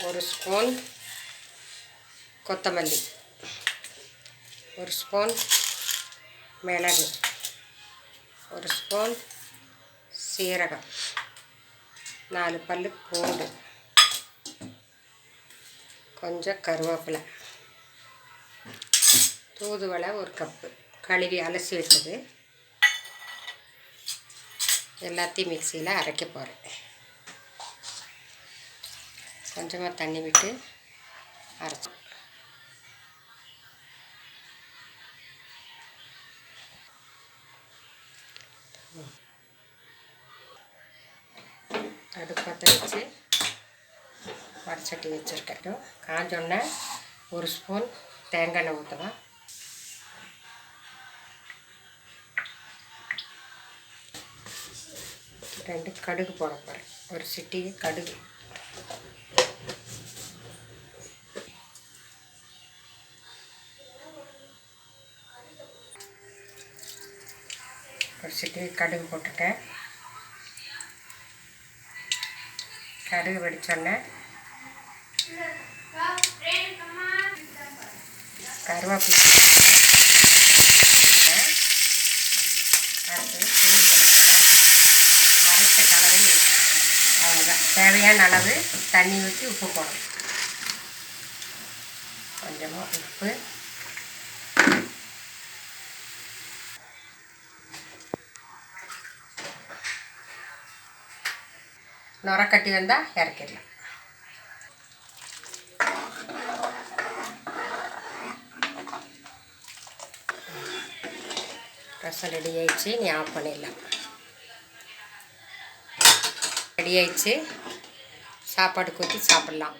ஒரு ஸ்பூன் கொத்தமல்லி. ஒரு ஸ்பூன் மிளகு. ஒரு ஸ்பூன் சீரகம். நாலு பல் பூண்டு. கொஞ்சம் கருவேப்பிலை. தூதுவளை ஒரு கப்பு. கழுவி அலசி வச்சது. எல்லாத்தையும் மிக்சியில் அரைக்க போகிறேன் கொஞ்சமாக தண்ணி விட்டு அரைச்சோம் அடுப்பத்தை வச்சு வடச்சட்டி வச்சுருக்கட்டும். காஞ்சோடனே ஒரு ஸ்பூன் தேங்காய் எண்ணெய் ஊற்றலாம் ரெண்டு கடுகு போட போகிறேன் ஒரு சிட்டிக்கு கடுகு. ஒரு கடுகு போட்டுட்டேன். கடுகு வெடிச்சோடனே கருவேப்பிலை அடுத்தது தூதுவளை அரைச்ச கலவை அவ்வளோதான் தேவையான அளவு தண்ணி ஊற்றி உப்பு போடணும். கொஞ்சமாக உப்பு. நுர கட்டி வந்தால் இறக்கிடலாம் ரசம் ரெடி ஆயிடுச்சு நீ ஆஃப் பண்ணிடலாம் ரெடி ஆயிடுச்சு சாப்பாடு ஊற்றி சாப்பிட்லாம்